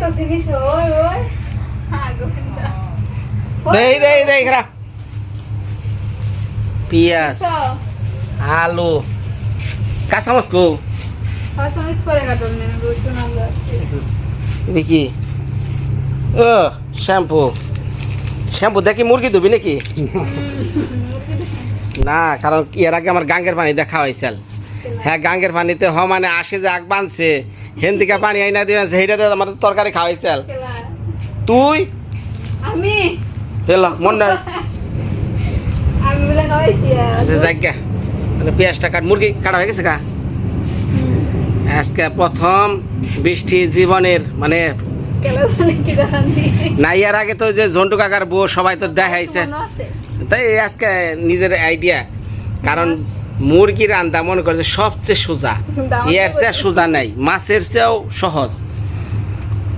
তো চিনিস ওই ওই দেই দেই দেই খারা পিঁয়াজ আলু কাঁচামচ কো আলু দেখি ও শ্যাম্পু শ্যাম্পু দেখি মুরগি ধুবি নাকি না কারণ এর আগে আমার গাঙ্গের পানি দেখা হয়েছিল হ্যাঁ গাঙ্গের পানিতে হ মানে আসে যে আগ বানছে হেন থেকে পানি আইনা দিয়ে সেইটাতে আমার তরকারি খাওয়াইছিল খেলা তুই? আমি? এলো মন নাই আমি বলে খাওয়াইছি আর যে জায়গা মানে পেঁয়াজটা কাট মুরগি কাটা হয়ে গেছে কা আজকে প্রথম বৃষ্টি জীবনের মানে না এর আগে তো যে জন্টু কাকার বউ সবাই তো দেখাইছে। তাই আজকে নিজের আইডিয়া কারণ মুরগি রান্দা মনে করে সবচেয়ে সোজা। ইয়ার এর চেয়ে সোজা নাই মাছের চেয়েও সহজ।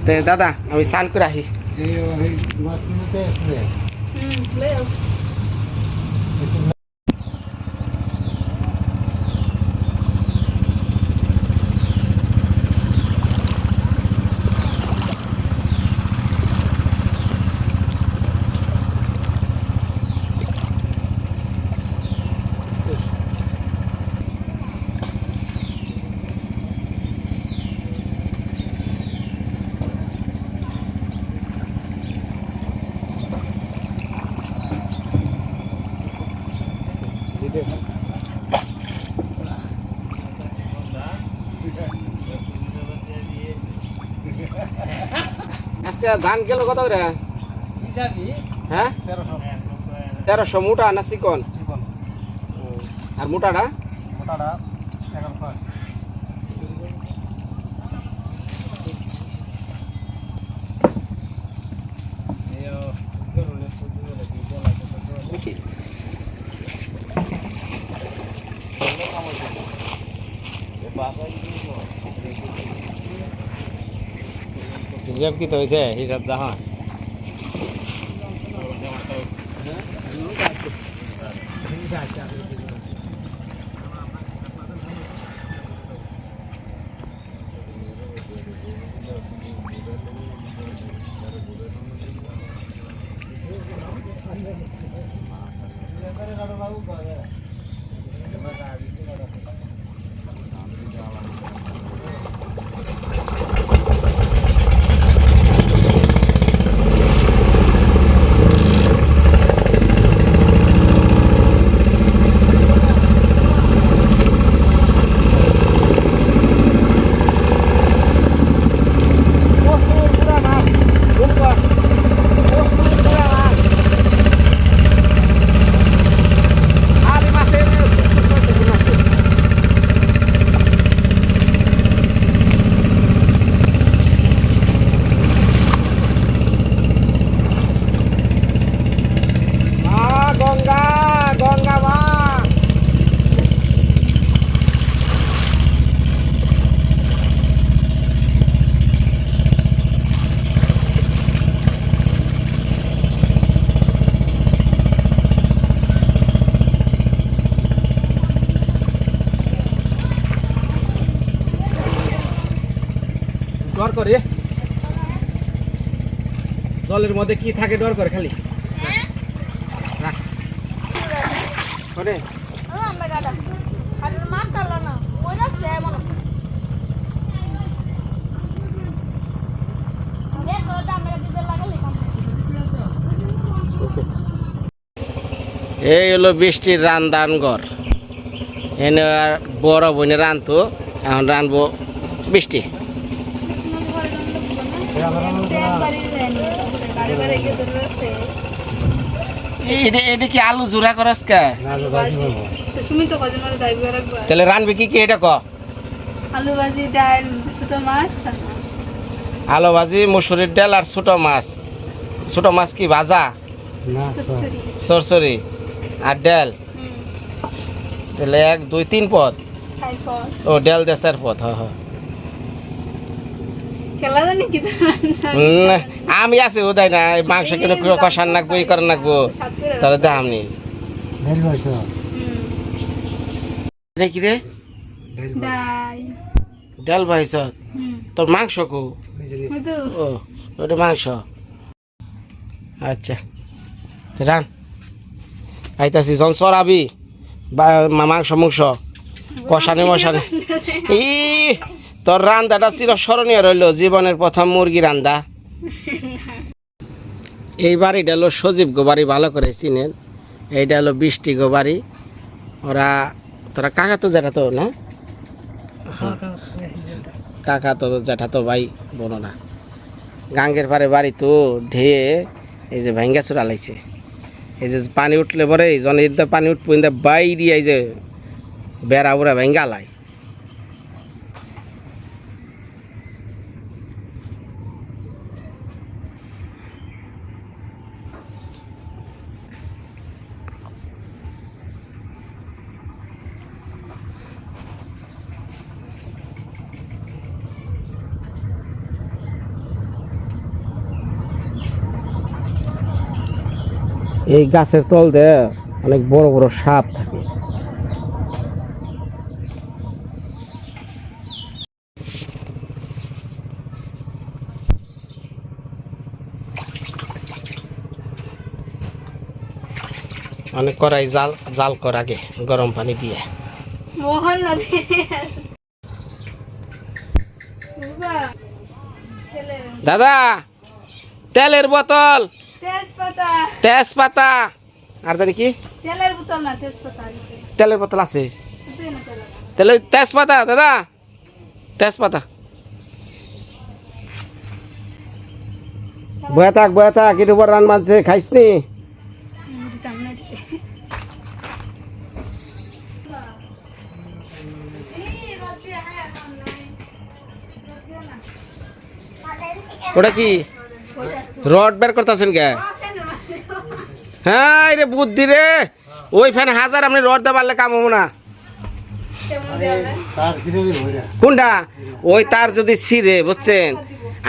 তো দাদা আমি স্নান করে আহি এই ওই মাছ নিতে আসলে হুম লেও আজকে ধান কিলো কত করে? হ্যাঁ? তেরোশো। মোটা না চিকন? আর মোটাটা? হিসাব কি তো হয়েছে হিসাব দেখা প্রচুর পুরা মাছ সুন্দর প্রচুর পুরা মাছ আর এই মাছের চলতেছে মাছের মা গঙ্গা গঙ্গা মা ডর করে। জলের মধ্যে কি থাকে ডর করে খালি? মনে এই হলো বৃষ্টির রান্দান ঘর এনে আর বড় বোনে রানতো এখন রানবো বৃষ্টি। এটা কি আলু জোড়া করস কে তাহলে রানবি কি কি এটা ক? আলু ভাজি ডাল ছোট মাছ। আলু ভাজি মুসুরির ডাল আর ছোট মাছ। ছোট মাছ কি ভাজা? সরসরি আর ডাল? তাহলে এক দুই তিন পদ। ও ডাল দেশের পদ হ হ। খেলা জানি কি আমি আছি উদয় না মাংস কেন কষান নাকবো ই করার নাকবো তাহলে দাম নেই এটা কি রে? ডাল। হুম। তোর মাংস কো? ও ওটা মাংস। আচ্ছা রান। আইতাছি যখন চড়াবি বা মা- মাংস মাংস। কষানি মশানি ই তোর রান্দাটা চির স্মরণীয় রইল, জীবনের প্রথম মুরগি রান্দা। এই বাড়িটা হলো সজীব গো বাড়ি ভালো করে চিনেন। এইটা হলো বৃষ্টি গো বাড়ি ওরা, তোরা কাকা তো যেটা তো না? কাকা তো যেটা তো ভাই, বোনো না গাঙ্গের পারে বাড়ি তো ঢেয়ে এই যে ভেঙ্গা চূড়া লাইছে। এই যে পানি উঠলে পরে জনের পানি উঠবো বাইরি এই যে বেড়া উড়া ভেঙ্গা লাই এই গাছের তল দিয়ে অনেক বড় বড় সাপ থাকে। অনেক করাই জাল জাল কর আগে গরম পানি দিয়ে। মোহন নদী দাদা তেলের বোতল। তেজপাতা। তেজপাতা। আর জানি কি? তেলের বোতল না তেজপাতা দিতে তেলের বোতল আছে। দিতে না তেলের তেলে তেজপাতা দাদা। তেজপাতা। বয়া থাক বয়া থাক এর উপর রান মারছে খাইস নি? হুম, দিতাম না দিতে ওটা কি? রড বের করতেছেন কে? হ্যাঁ রে বুদ্ধি রে। ওই ফ্যান হাজার আপনি রড পারলে কাম হব না। কোনটা? ওই তার যদি ছিঁড়ে বুঝছেন?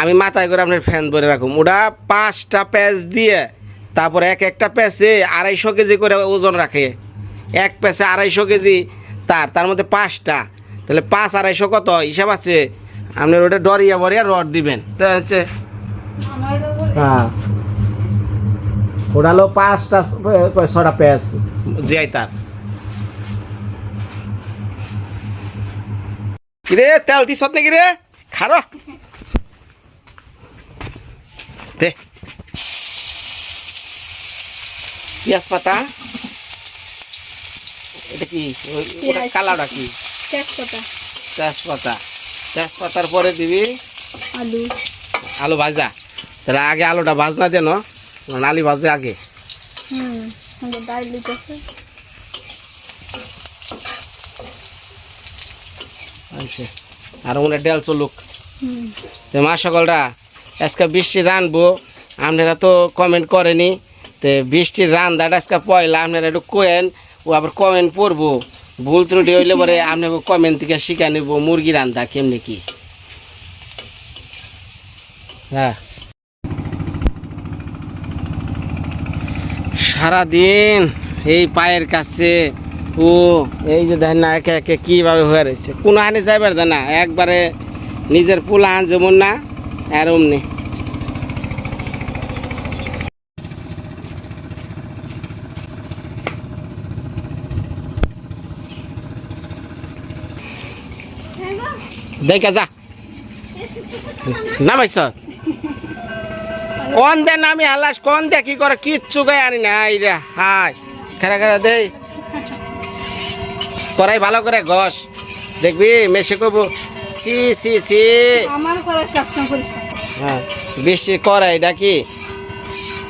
আমি মাথায় করে আপনার ফ্যান ভরে রাখুন ওটা পাঁচটা প্যাচ দিয়ে তারপর এক একটা প্যাচে আড়াইশো কেজি করে ওজন রাখে। এক প্যাচে আড়াইশো কেজি তার তার মধ্যে পাঁচটা। তাহলে পাঁচ আড়াইশো কত? হিসাব আছে। আপনার ওটা ডরিয়া বরিয়া রড দিবেন। তো হচ্ছে হ্যাঁ। ওটা হলো পাঁচটা ছটা প্যাচ জিয়াই তার। কিরে তেল দিস নাকি রে? খারো। দে। পেঁয়াজ পাতা। এটা কি? পেঁয়াজ। কালাটা কি? তেজপাতা তেজপাতা তেজপাতার পরে দিবি আলু। আলু ভাজা। তাহলে আগে আলুটা ভাজনা দেন আলু ভাজে আগে। হুম সঙ্গে ডাল দিতেছে। আচ্ছা আর মনে ডেল চলুক। তো মা সকলরা আজকে বৃষ্টি রানবো আপনারা তো কমেন্ট করেনি। তো বৃষ্টির রান্দাটা আজকে পয়লা আপনারা একটু কোয়েন ও আবার কমেন্ট পড়ব। ভুল ত্রুটি হইলে পরে আপনাকে কমেন্ট থেকে শিখা নেব মুরগি রান্দা কেমনি কি। হ্যাঁ। সারাদিন এই পায়ের কাছে ও এই যে দেখেন না, একে একে কীভাবে হয়ে রয়েছে। কোনো আনে যাইবার না একবারে নিজের পোলা আন যেমন না, আর অমনি। দেখা যা। নামাইছ? কোন দে নামি হালাস কোন দে কি করে কিচ্ছু গায়ে আনি না রে হাই খেরা খেরা দে। করাই ভালো করে ঘষ। দেখবি মেসে কব সি সি সি। হ্যাঁ বেশি করাই ডাকি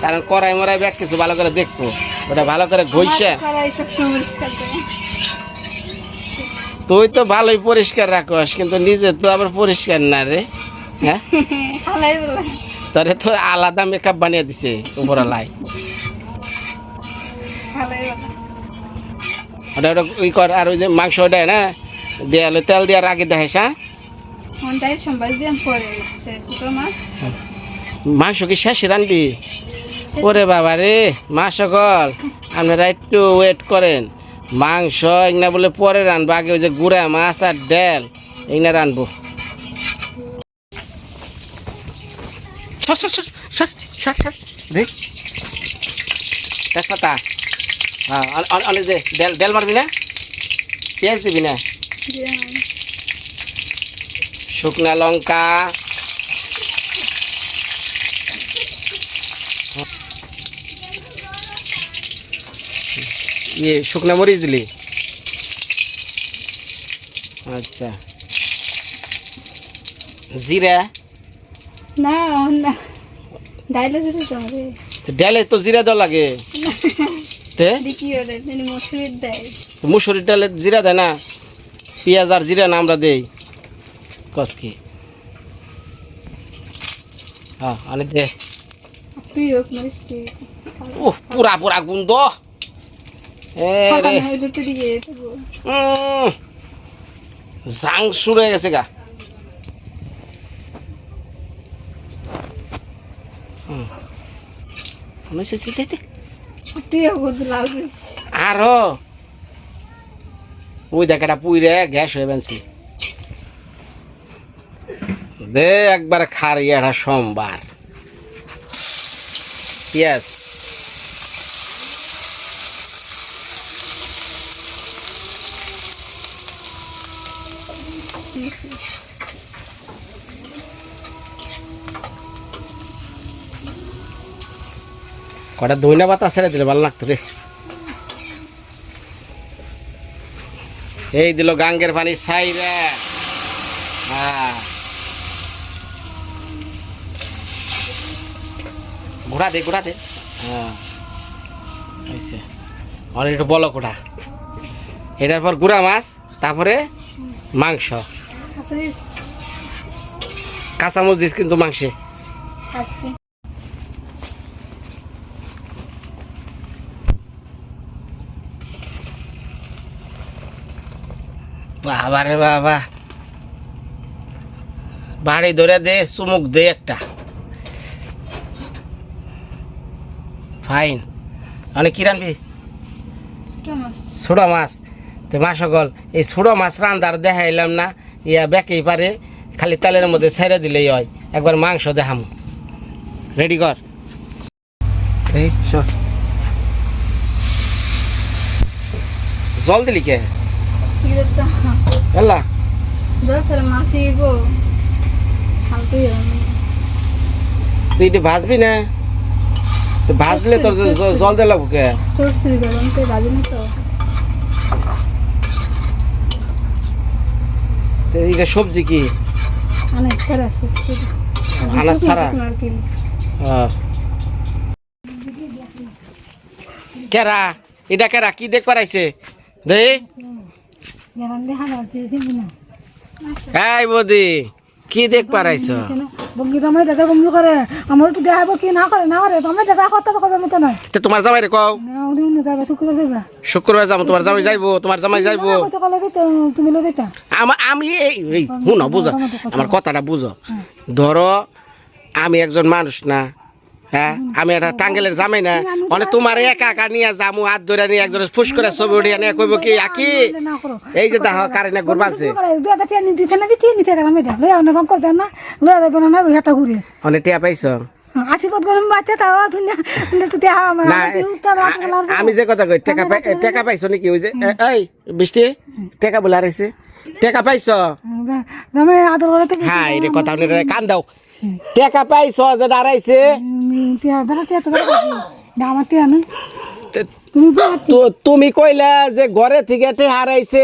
কারণ করাই মরাই ব্যাগ কিছু ভালো করে দেখব। ওটা ভালো করে করে তুই তো ভালোই পরিষ্কার রাখস কিন্তু নিজে তো আবার পরিষ্কার না রে। হ্যাঁ? তোরে তো আলাদা মেকআপ বানিয়ে দিছে উপরলাই ওটা ওটা ওই কর আর ওই যে মাংস ওটা না দেয়ালে তেল দেওয়ার আগে দেখাইস হ্যাঁ? মাংস কি শেষে রানবি? ওরে বাবা রে মা সকল আপনারা একটু ওয়েট করেন। মাংস এগুলা বলে পরে রানবো আগে ওই যে গুড়া মাছ আর ডাল এগুলা রানবো। তেজপাতা। হ্যাঁ অনেক দে। ডেল ডেল মারবি না? পেঁয়াজ দিবি না? শুকনা লঙ্কা। ইয়ে শুকনা মরিচ দিলি? আচ্ছা। জিরা। না না। ডাইলে যেতে হবে। ডালে তো জিরা দেওয়া লাগে। মসুরির ডালে। জিরা দেয় না পেঁয়াজ আর জিরা না আমরা দেই। কসকি হ্যাঁ দে। উহ পুরা পুরা গুন্দ। জাং হয়ে গেছে গা। হচ্ছে দে, দে। তুই হোক লাল মরিচ আরও ওই দেখ এটা পুইরে গ্যাস হয়ে বেনছি। দে একবার খারি ইয়াটা সোমবার। পেঁয়াজ কটা দইনা পাতা ছেড়ে দিলে ভালো লাগতো রে। এই দিল গাঙ্গের পানি ছাই রে। হ্যাঁ। ঘোড়া দে ঘোড়া দে। হ্যাঁ। অনেক একটু বলো কোটা এটার পর গুড়া মাছ তারপরে মাংস। কাঁচামচ দিস কিন্তু মাংসে। বাবা রে বাবা। বাড়ি ধরে দে চুমুক দে একটা। ফাইন অনেক কি রানবি ছোটো মাছ। তো মা সকল এই ছোট মাছ রান্দার দেখাইলাম না ইয়া বেকেই পারে খালি তেলের মধ্যে ছেড়ে দিলেই হয়। একবার মাংস দেখাম। রেডি কর। এই জল দিলি কে? কি ফালতু তুই এটা ভাজবি না? তো ভাজলে তোর জল কে? না তো। তো এটা সবজি কি? আনাজ ছাড়া কি। কেরা? এটা কেরা? কি দেখ করাইছে দে। এই বদি, কি দেখ পারাইছ? করে আমার একটু দেখাব কি না করে না করে তুমি দাদা কথা তো কবে মতো নয় তে তোমার জামাই রে কও। শুক্রবার যাব, তোমার জামাই যাইবো, তোমার জামাই যাইবো। আমা- আমি এই, শুনো, বুঝো। আমার কথাটা বুঝো। ধরো, আমি একজন মানুষ না হ্যাঁ? আমি একটা টাঙ্গেলের জামাই না। মানে তোমার একা একা নিয়ে যামু হাত ধরে নিয়ে একজন ফুস করে ছবি উঠিয়ে নিয়ে কইব কি আকি এই যে দেখো কারেন্টে ঘুরবালছে এটা অনেক টিয়া পাইছ? আশীর্বাদ গরম বাচ্চা তাও আমি যে কথা কই টাকা পাই টাকা পাইছো নাকি ওই যে এই বৃষ্টি? টাকা বলে হারাইছে টাকা পাইছ? আমি আদর করে হ্যাঁ এই কথা কান দাও। টাকা পাইছ যে হারাইছে তুমি কইলা যে ঘরে থেকে টে হারাইছে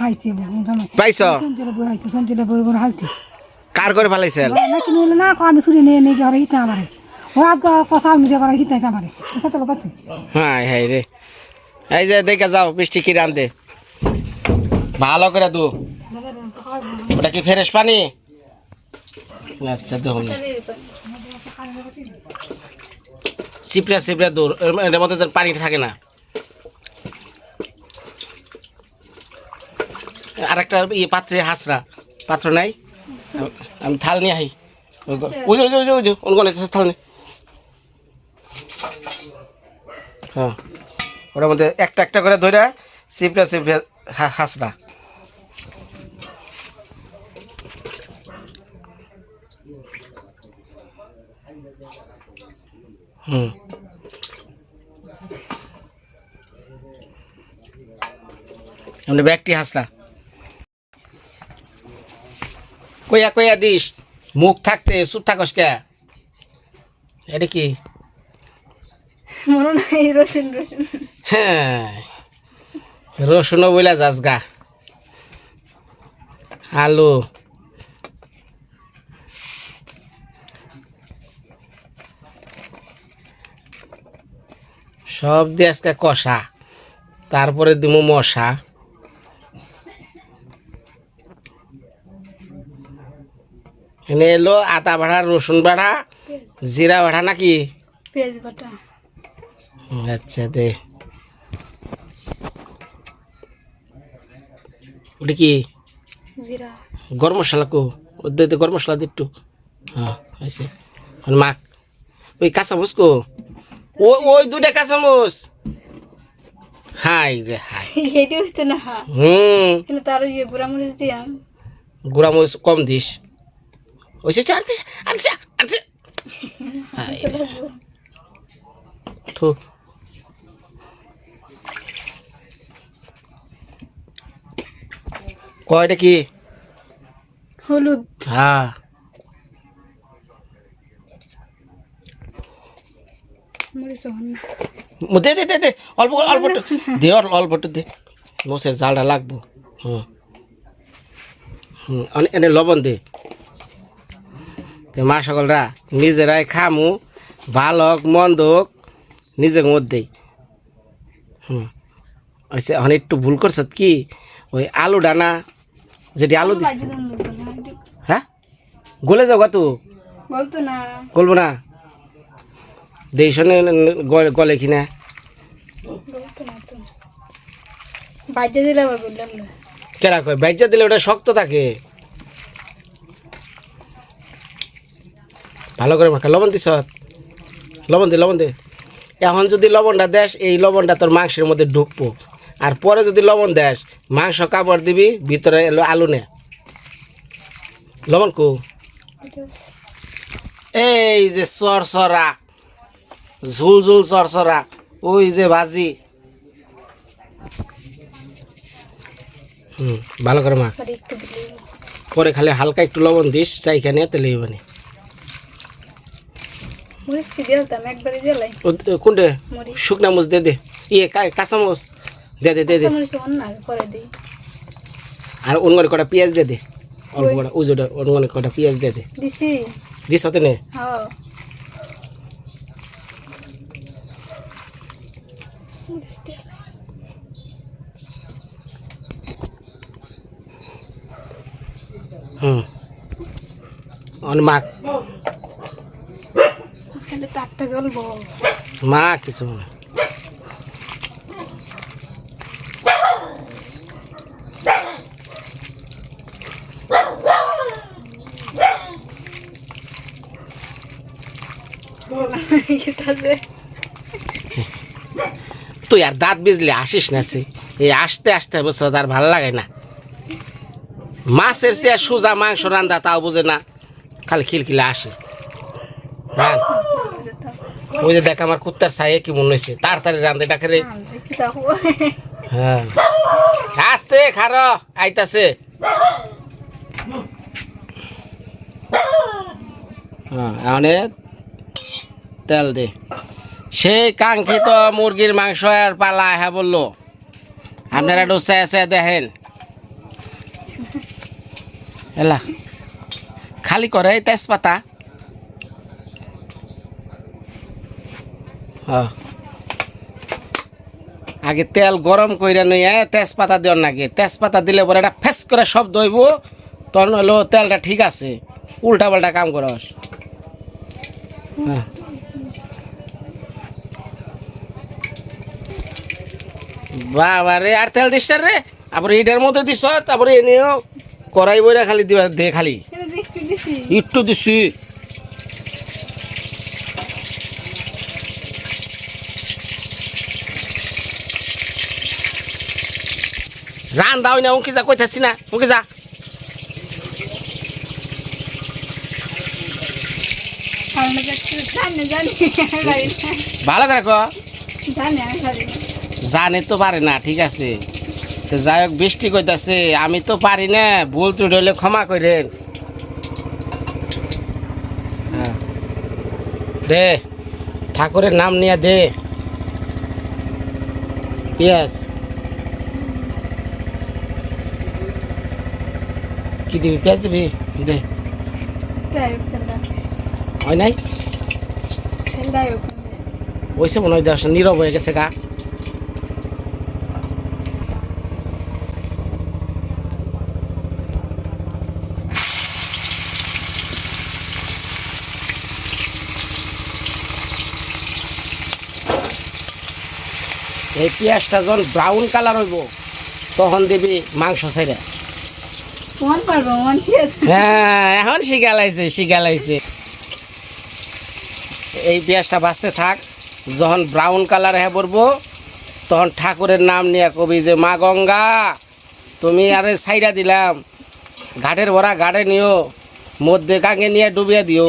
খাইছি পাইছ? কার করে ফেলাইছে? না আমি চুরি নিয়ে নিয়ে ঘরে হিতে আমারে। ও আজ কথা আমি ঘরে হিতে আমারে। হ্যাঁ হ্যাঁ রে। এই যে দেখে যাও বৃষ্টি কি রান্ধে ভালো করে দু। ওটা কি ফ্রেশ পানি? আচ্ছা দেখুন চিপড়া চিপড়া দূর এর মধ্যে যেন পানি থাকে না। আর একটা ইয়ে পাত্রে হাসরা, পাত্র নাই? আমি- থাল নিয়ে আই ওই যে ওই যে ওই যে যে থাল নেই। হ্যাঁ। ওটার মধ্যে একটা একটা করে ধরে চিপড়া চিপড়া হাসরা। হুম। এমনি ব্যাগটি হাসলা কইয়া কইয়া দিস মুখ থাকতে চুপ থাকস কে? এটা কি? মনে নাই রসুন রসুন। হ্যাঁ রসুনও বইলা যাস গা। আলু। সব দিয়ে আজকে কষা তারপরে দিব মশা। এনে এলো আদা ভাড়া রসুন বাড়া জিরা ভাড়া নাকি? পেঁয়াজ বাটা। আচ্ছা দে। ওটা কি? জিরা। গরম মশলা কো? ওদের গরম মশলা দে একটু। হ্যাঁ মাখ। ওই কাঁচামচ কো? ওই ওই দুটা কাঁচামচ হাই রে হাই এটি হইতো না। হুম। কিন্তু তার ইয়ে গুড়া মরিচ দিয়াম গুড়ামরিচ কম দিস। আর দিস আর দিস আর হাই। থু। কয়টা কি? হলুদ। হ্যাঁ মরিচ হন না মু- দে দে দে দে অল্প অল্প দে অল- অল্প দে। মোষের জালটা লাগবো। হুম হুম অনে- এনে লবণ দে। মা সকলরা নিজেরাই খামু ভালো হোক মন্দ হোক নিজের মধ্যেই হুম। আচ্ছা এখন একটু ভুল করছ কি? ওই আলু ডানা যেটি আলু দিস হ্যাঁ? গলে যাও তো। বলতো না। গলবো না? দেই শোনে গলে- কিনা। না দিলে আবার বললাম না। কেরা কয়? বাইচা দিলে ওটা শক্ত থাকে। ভালো করে মাখা। লবণ দিস লবণ দে লবণ দে। এখন যদি লবণটা দেস এই লবণটা তোর মাংসের মধ্যে ঢুকবো। আর পরে যদি লবণ দেস মাংস কাপড় দিবি ভিতরে এলো আলু নে। লবণ কো? এই যে সরসরা ঝুল ঝুল সরসরা ওই যে ভাজি। হুম ভালো করে মা। পরে খালি হালকা একটু লবণ দিস চাইখানে তেলে মানে মরিচ কোনটে? শুকনা মুচ দে দে। ইয়ে কাঁচা মুচ দে দে দে দে। মরিচ আর অনগনে কটা পেঁয়াজ দে দে। অল্প কটা উজোটা অনগনে কটা পেঁয়াজ দে দে। দিস হতে নে হ্যাঁ। হুম অন তারটা জ্বলবো। মা কিছু তুই আর দাঁত বিজলে আসিস না সে। এই আসতে আসতে বছর আর ভালো লাগে না। মাছের সে সোজা মাংস রান্দা তাও বোঝে না। খালি খিলখিলে আসে। হ্যাঁ। ওই যে দেখ আমার কুত্তার ছায়ে কি মনে হয়েছে তাড়াতাড়ি রান্ধে ডাকে রে হ্যাঁ। আসতে খার আইতাছে। হ্যাঁ তেল দে। সেই কাঙ্ক্ষিত মুরগির মাংস আর পালা হ্যাঁ বলল। আপনারা একটু চেয়ে চেয়ে দেখেন। এলা, খালি করে তেজপাতা। আগে তেল গরম কইরা নিয়ে তেজপাতা দেওয়ার নাকি তেজপাতা দিলে পরে এটা ফেস করে শব্দ হইব, তখন হলো তেলটা ঠিক আছে। উল্টা পাল্টা কাম করস। হ্যাঁ। বাবা রে আর তেল দিস রে? আবার এইটার মধ্যে দিস, তারপরে এনেও কড়াই বইরা খালি দিবা দে খালি। একটু দিছি। রান দাও না উঁকি যা কইতাছি না। উঁকি যা। ভালো করে জানে তো পারে না ঠিক আছে। তো যাই হোক বৃষ্টি কইতাছে আমি তো পারি না ভুল ত্রুটি হলে ক্ষমা করেন হ্যাঁ। দে ঠাকুরের নাম নিয়ে দে। পিয়াস কি দিবি পেঁয়াজ দিবি? দে। হয় নাই? তাই হোক ওইসে মনে হয় নীরব হয়ে গেছে গা। এই পেঁয়াজটা যখন ব্রাউন কালার হইব তখন দিবি মাংস ছেড়ে। হ্যাঁ এখন শিখালাইছে শিখালাইছে এই পেঁয়াজটা বাঁচতে থাক যখন ব্রাউন কালার হয়ে পড়ব তখন ঠাকুরের নাম নিয়ে কবি যে মা গঙ্গা তুমি আরে সাইডা দিলাম। ঘাটের ভরা ঘাটে নিও মধ্যে কাঙ্গে নিয়ে ডুবিয়ে দিও।